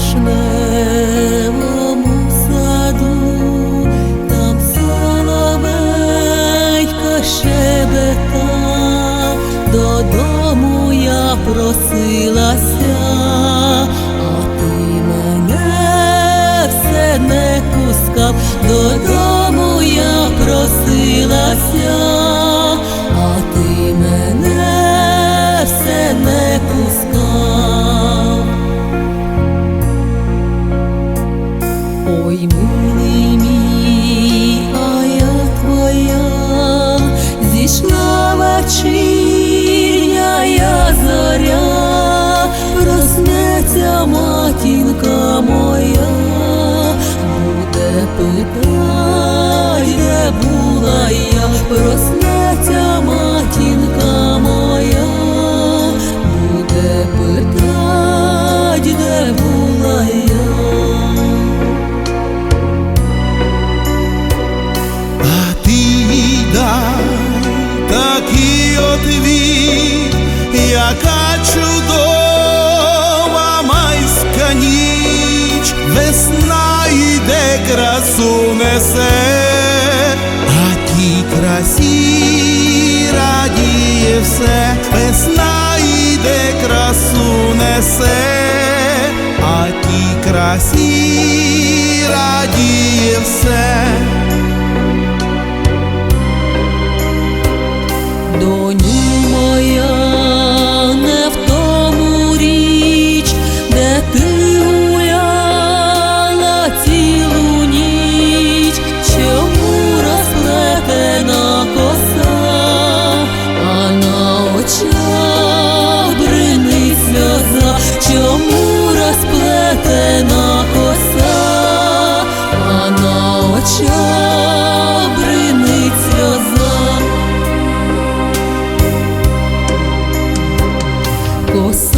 Ой, саду, там соловейка щебета, додому я просилася, а ти мене все не пускав, додому я просилася, Ой, милий мій, а я твоя, зійшла вечірня зоря, проснеться матінка моя, буде питать, була я, проснеться матінка отвіт, яка чудова майська ніч, весна йде красу несе, а тій красі радіє все, весна йде красу несе, а тій красі радіє все. doce.